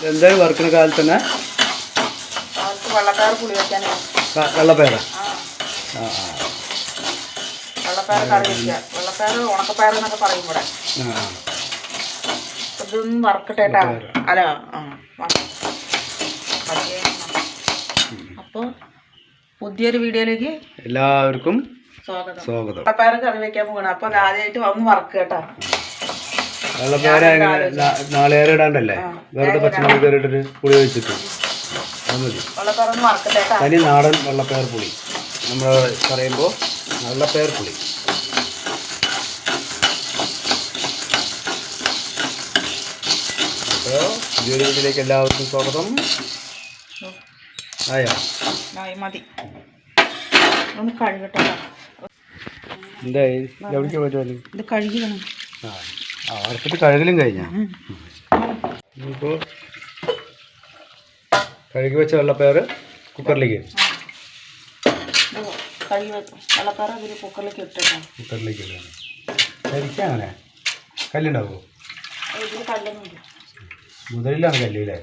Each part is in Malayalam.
എന്തായാലും വറുക്കുന്ന കാലത്ത് തന്നെ വെള്ളപ്പയറ ആ. ഇതൊന്നും വറക്കട്ടെ അല്ല അപ്പോൾ പുതിയൊരു വീഡിയോയിലേക്ക് എല്ലാവർക്കും സ്വാഗതം. സ്വാഗതം. കറി വെക്കാൻ പോകണം അപ്പോൾ ആദ്യമായിട്ട് വന്ന് വറക്കുക കേട്ടോ. വെള്ളപ്പയറ എങ്ങനെ? നാ- നാളികേരം ഇടാണ്ടല്ലേ? വെറുതെ പച്ചമുളക് കയറിയിട്ടൊരു പുളി ഒന്ന് തനി നാടൻ വെള്ളപ്പയർ പുളി. നമ്മൾ പറയുമ്പോൾ വെള്ളപ്പയർ പുളി. അപ്പോൾ വീട്ടിലേക്ക് എല്ലാവർക്കും സ്വാഗതം. ആയോ. മതി. ഒന്ന് കഴുകട്ടെ. കേട്ടോ. എന്തായി? എവിടേക്ക് പറ്റുമല്ലോ ഇത് കഴുകി വേണം ആ. വറുത്തിട്ട് കഴുകലും കഴിഞ്ഞ. ഇനിയിപ്പോൾ കഴുകി വെച്ച വെള്ളപ്പയർ കുക്കറിലേക്ക് കഴുകി വെള്ളപ്പയർ കുക്കറിലേക്ക് ഇട്ടിട്ടോ? കുക്കറിലേക്ക് ഇടുകയാണ് ശരിക്കും അങ്ങനെ കല്ലുണ്ടാവുമോ മുതലിലാണ് കല്ല് അല്ലേ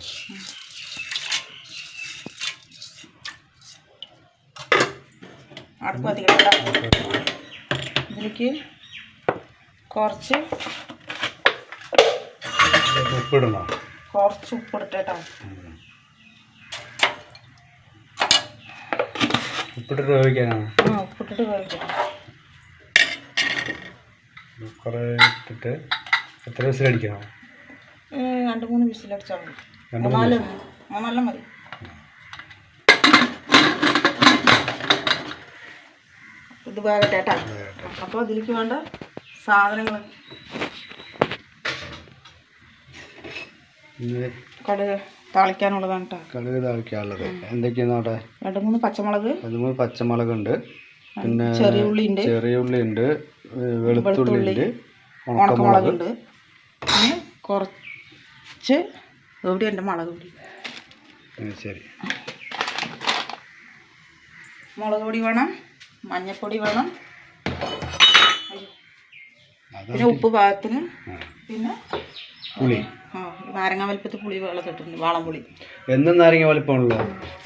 അടുപ്പ്. ഇതിലേക്ക് കുറച്ച് ഉപ്പിടണോ കുറച്ച് ഉപ്പിടട്ടെ ഉപ്പിട്ടിട്ട് വേവിക്കാനാണ്? ഉപ്പിട്ടിട്ട് വേവിക്കട്ടെ കുറേ ഇട്ടിട്ട് എത്ര ദിവസം രണ്ട് മൂന്ന് വിസിലടിച്ചാൽ മതി. മൂന്നാൽ മൂന്നെല്ലാം മതി. ഇത് വേഗം കേട്ടോ അപ്പോൾ ഇതിലേക്ക് വേണ്ട സാധനങ്ങൾ കടുക് താളിക്കാനുള്ളതാണ് കേട്ടോ കടുക് താളിക്കാനുള്ളത്. എന്തൊക്കെയാണ് അവിടെ? രണ്ട് മൂന്ന് പച്ചമുളക്. പിന്നെ ചെറിയ ഉള്ളി ഉണ്ട് ഉള്ളി ഉണ്ട് വെളുത്തുള്ളി ഉണ്ട് ഉണക്കമുളക്. ഉണ്ട് പിന്നെ കുറച്ച് എവിടെ എന്റെ മുളക് പൊടി? ശരി. മുളക് പൊടി വേണം. മഞ്ഞൾപ്പൊടി വേണം. പിന്നെ ഉപ്പ് പാകത്തിന് പിന്നെ പുളി. നാരങ്ങ വലിപ്പത്തിൽ പുളി വെള്ളത്തിട്ടുണ്ട് വാളംപുളി എന്നും നാരങ്ങ വലിപ്പമാണല്ലോ?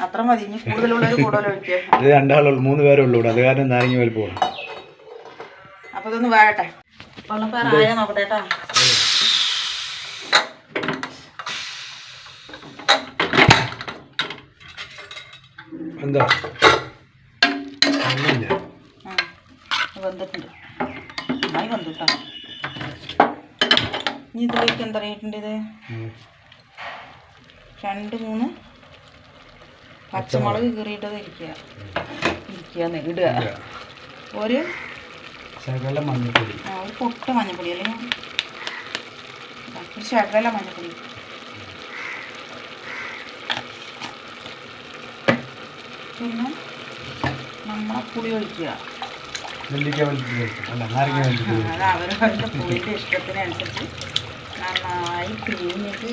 അത്ര മതി ഇനി കൂടുതലുള്ളവർ കൂടുതൽ ഒഴിക്കുക ഇത് രണ്ടാളുള്ളൂ മൂന്ന് പേരേ ഉള്ളൂ അത് കാരണം നാരങ്ങ വലിപ്പമാണ്. അപ്പോൾ ഇതൊന്ന് വേകട്ടെ വെള്ളപ്പയർ ആയാൽ നോക്കട്ടെ കേട്ടോ. എന്താ? വെന്തിട്ടുണ്ട്. നന്നായി വെന്തു കേട്ടോ ഇനി ഇതിലേക്ക് എന്താ റേറ്റിന്റെ ഇത്? രണ്ട് മൂന്ന്. പച്ചമുളക് കീറിയിട്ടത് ഇരിക്കുക. ഇരിക്കുക ഇടുക. ഒരു ശകല മഞ്ഞപ്പൊടി. ആ, ഒരു പൊട്ട മഞ്ഞപ്പൊടി അല്ലെങ്കിൽ ഒരു ശകല മഞ്ഞപ്പൊടി. പിന്നെ നമ്മളെ പുളി ഒഴിക്കുക. നെല്ലിക്ക വലിപ്പത്തിൽ അല്ല നാരങ്ങ വലിപ്പത്തിൽ അത് അവരവരുടെ പുളിയുടെ ഇഷ്ടത്തിനനുസരിച്ച് നന്നായി പിഴിഞ്ഞിട്ട്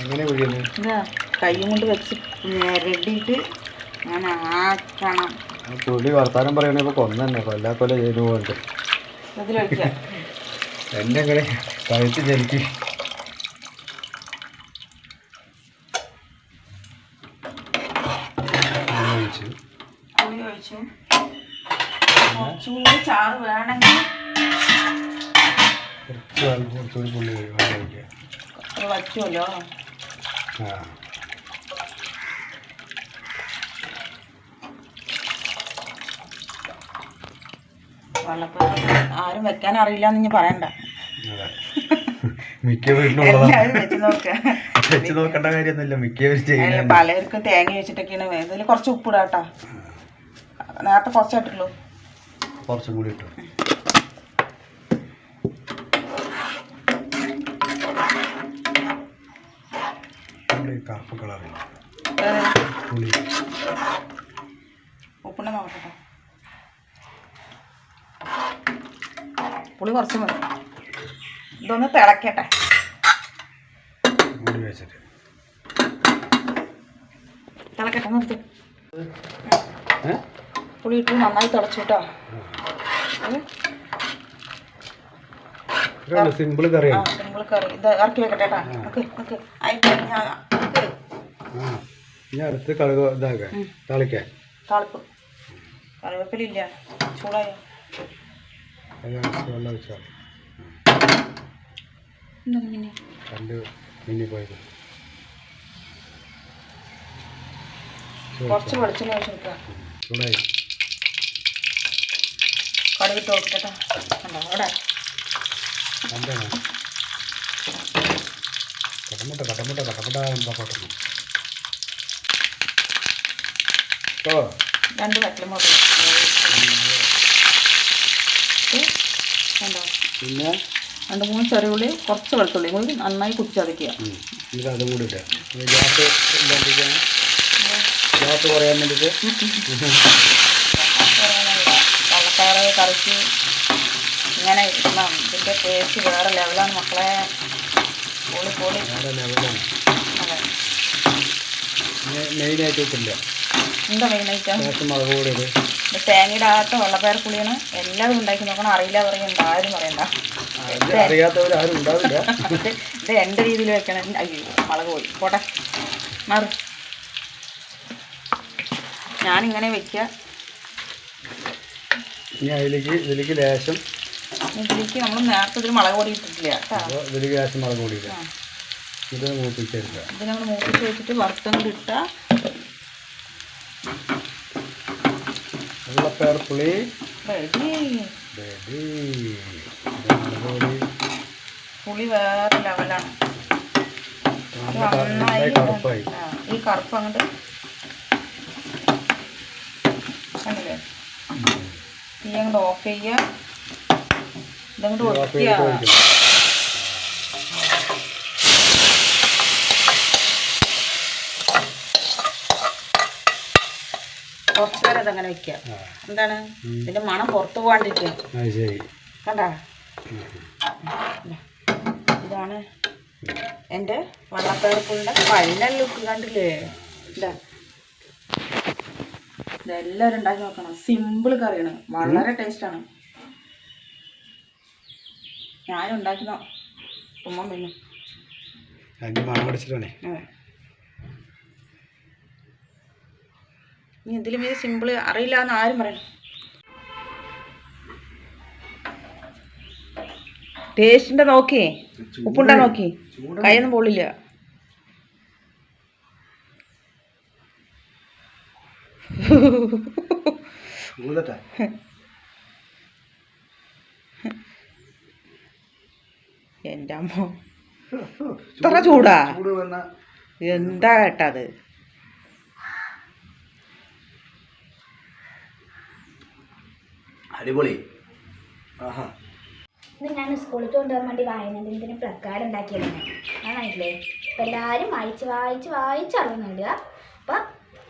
എങ്ങനെ പിഴിയുന്നത് കൈ കൊണ്ട് വെച്ച് റെഡിയിട്ട് ഞാൻ ആക്കണം പുള്ളി വർത്താനം പറയണ ഇപ്പോൾ കൊന്ന തന്നെ കൊല്ലാക്കൊല്ല ചെയ്തു പോകണ്ട് എന്റെ കളി കഴിച്ച് ജനിക്ക് കുറച്ചുകൂടി ചാറ് വേണമെങ്കിൽ കുറച്ചുകൂടി പുള്ളി വറ്റുമല്ലോ ആ ആരും വെക്കാൻ അറിയില്ല എന്ന് ഇനി പറയണ്ട. മിക്ക വെച്ച് നോക്കേണ്ട കാര്യമൊന്നുമില്ല. മിക്കവരും പലർക്കും തേങ്ങ വെച്ചിട്ടൊക്കെയാണ് ഇതിൽ കുറച്ച് ഉപ്പിടാട്ടോ നേരത്തെ കുറച്ചായിട്ടുള്ളൂ കുറച്ചും കൂടി ഇട്ടു പുളി കറുപ്പ് കളറിൽ പുളി. നോക്കട്ടെ പുളി കുറച്ച് മതി. ഇതൊന്ന് തിളക്കട്ടെ. മൂടി വെച്ചിട്ട്. തിളക്കട്ടെ നിർത്തി പുളി ഇട്ട് നന്നായി തിളച്ചു കേട്ടോ. Simple curry. Simple curry. ഇത് ഇറക്കി വെക്കട്ടെ കേട്ടോ. ഓക്കെ ഓക്കെ ആയിട്ട് ഞാൻ ആ ഇനി അടുത്ത് കടുക് ഇതാക്കാൻ തളിക്കാൻ താളിപ്പ്. കറിവേപ്പിലില്ല ചൂടായോ. വെള്ളം വെച്ചാൽ എന്താണ് പിന്നെ പോയത് കുറച്ച് വെളിച്ചെണ്ണ ഒഴിച്ച് വെക്കുക ചൂടായി. കടുകിട്ട് അവിടെ. കടമുട്ട കട്ടമുട്ട കട്ടമുട്ട എന്താ പൊട്ടുന്നു ഓ. രണ്ട് വറ്റലമുളക് കണ്ടോ? പിന്നെ? രണ്ട് മൂന്ന് ചെറിയുള്ളി കുറച്ച് വെളുത്തുള്ളി കൂടി നന്നായി കുത്തിച്ചതയ്ക്കുക ഇത് അതും കൂടി ഇട്ടാ ഗ്യാസ് ഇല്ലാണ്ടിരിക്കാൻ ഗ്യാസ് കുറയാൻ വേണ്ടിയിട്ട്? വെള്ളക്കാറ് കറിക്ക് ഇങ്ങനെ ഇടണം ഇതിന്റെ ടേസ്റ്റ് വേറെ ലെവലാണ് മക്കളെ. പൊളി പൊളി. മെയിനായിട്ട് ഇട്ടില്ല എന്താ മെയിനായിട്ട്? ഗ്യാസ് മുളക് പൊടി ഇത് ഇത് തേങ്ങയുടെ അകത്ത് വെള്ളപ്പയർ പുളിയാണ്. എല്ലാവരും ഉണ്ടാക്കി നോക്കണം. അറിയില്ല പറയണ്ട ആരും പറയണ്ട. എന്റെ അറിയാത്തവരാരും ഉണ്ടാവില്ല. ഇത് ഇത് എന്റെ രീതിയിൽ വെക്കണം? അയ്യോ മുളക് പോയി പോട്ടെ. മാറി. ഞാനിങ്ങനെ വെക്കുക. ഇനി അതിലേക്ക് ഇതിലേക്ക് ലേശം ഇതിലേക്ക് നമ്മൾ നേരത്തെ ഇതിൽ മുളക് പൊടി ഇട്ടിട്ടില്ല. മുളക് പൊടി ഇത് മൂപ്പിച്ചെടുക്കുക. ഇത് നമ്മൾ മൂപ്പിച്ച് വെച്ചിട്ട് വറുത്തും കൂടി ഇട്ടാൽ വെള്ളപ്പയർ പുളി റെഡി. റെഡി പുളി വേറെ ലെവലാണ്. ഈ കറുപ്പ് അങ്ങോട്ട് കണ്ടില്ലേ? തീ അങ്ങോട്ട് ഓഫ് ചെയ്യുക. ഇതങ്ങോട്ട് ഓഫ് ഒഴിക്കുക ചെയ്തിട്ട് ഒഴിക്കണം. കുറച്ച് നേരം അതങ്ങനെ വെക്കുക. എന്താണ്? ഇതിന്റെ മണം പുറത്തു പോകാണ്ടിരിക്കുക. ശരി. ഇതാണ് എന്റെ ഫൈനൽ ലുക്ക് കണ്ടില്ലേ? ഇതെല്ലാവരും ഉണ്ടാക്കി നോക്കണം. സിമ്പിൾ കറിയാണ്. വളരെ ടേസ്റ്റാണ് ഞാനും ഉണ്ടാക്കി ഉമ്മ പിന്നെ. അതിന് മണം അടിച്ചിട്ടാണേ. നീ ഇതിലും ഇത് സിമ്പിൾ അറിയില്ല എന്ന് ആരും പറയണം ടേസ്റ്റിന്റെ നോക്കി. ഉപ്പുണ്ടാ നോക്കി. കൈയൊന്നും പൊള്ളില്ല. ഊതട്ടെ എന്റെ അമ്മ. ഇത്ര ചൂടാ എന്താ കേട്ടത് അടിപൊളി. ആഹാ. ഇത് ഞാൻ സ്കൂളിൽ കൊണ്ടുപോകാൻ വേണ്ടി വായനദിനത്തിന് പ്ലക്കാർഡ് ഉണ്ടാക്കിയതാണ് അതാണല്ലേ അപ്പം എല്ലാവരും വായിച്ച് വായിച്ച് വായിച്ച് അറിവ് നേടുക അപ്പം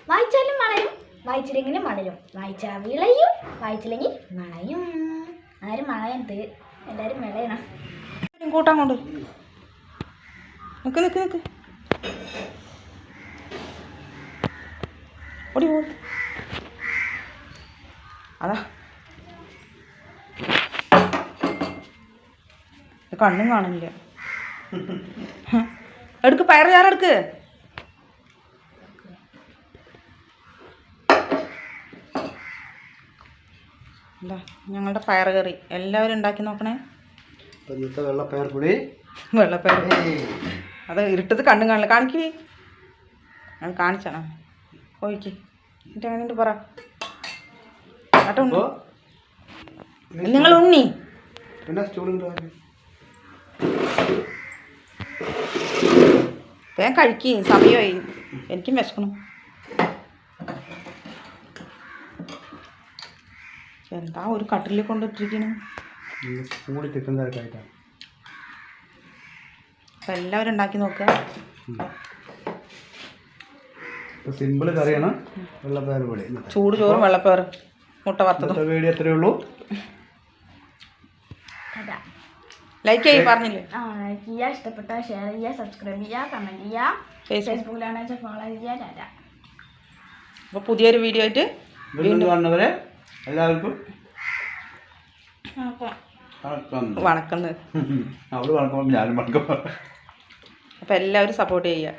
വായിച്ചാലും വളരും വായിച്ചില്ലെങ്കിലും വളരും വായിച്ചാൽ വിളയും വായിച്ചില്ലെങ്കിൽ മണയും. ആരും വളയരുത് എല്ലാവരും വിളയണം. കൂട്ടാൻ കൊണ്ട് നിക്ക് നിക്ക് നിക്ക്. ഓടി പോ. അതാ. കണ്ണും കാണില്ല. എടുക്ക് പയർ ചാറെടുക്ക് എന്താ ഞങ്ങളുടെ പയർ കറി. എല്ലാവരും ഉണ്ടാക്കി നോക്കണേ. ഇന്നത്തെ വെള്ളപ്പയർ പൊടി വെള്ളപ്പയർ അത് ഇരുട്ടത് കണ്ണും കാണില്ല കാണിക്കേ. ഞാൻ കാണിച്ചാണോ. ഒഴിക്ക് എന്നിട്ട് അങ്ങനെ പറ. കേട്ടോ നിങ്ങൾ ഉണ്ണി. ഞാൻ കഴിക്ക്. സമയമായി. എനിക്കും വിശക്കണം എന്താ ഒരു കട്ടിലിൽ കൊണ്ടിട്ടിരിക്കണു? കൂടി തിക്കുന്നതൊക്കെ ആയിട്ടാണ് അപ്പം എല്ലാവരും ഉണ്ടാക്കി നോക്കുക ഇപ്പോൾ സിമ്പിൾ കറിയാണ് വെള്ളപ്പയർ പൊടി. ചൂട് ചോറും വെള്ളപ്പയർ മുട്ട വറുത്തത്. വീഡിയോ എത്രയേ ഉള്ളൂ. ലൈക്ക് ചെയ്യും പറഞ്ഞില്ലേ? ആ ലൈക്ക് ചെയ്യുക ഇഷ്ടപ്പെട്ട ഷെയർ ചെയ്യുക സബ്സ്ക്രൈബ് ചെയ്യുക കമന്റ് ചെയ്യുക ഫേസ്ബുക്കിൽ ഫേസ്ബുക്കിലാണെന്ന് വെച്ചാൽ ഫോളോ ചെയ്യുക ടാറ്റ അപ്പോൾ പുതിയൊരു വീഡിയോ ആയിട്ട് വീണ്ടും കാണുന്നവരെ എല്ലാവർക്കും വണക്കം വണക്കുന്നത് അവൾ വണക്കം ഞാനും വണക്കം. അപ്പോൾ എല്ലാവരും സപ്പോർട്ട് ചെയ്യുക.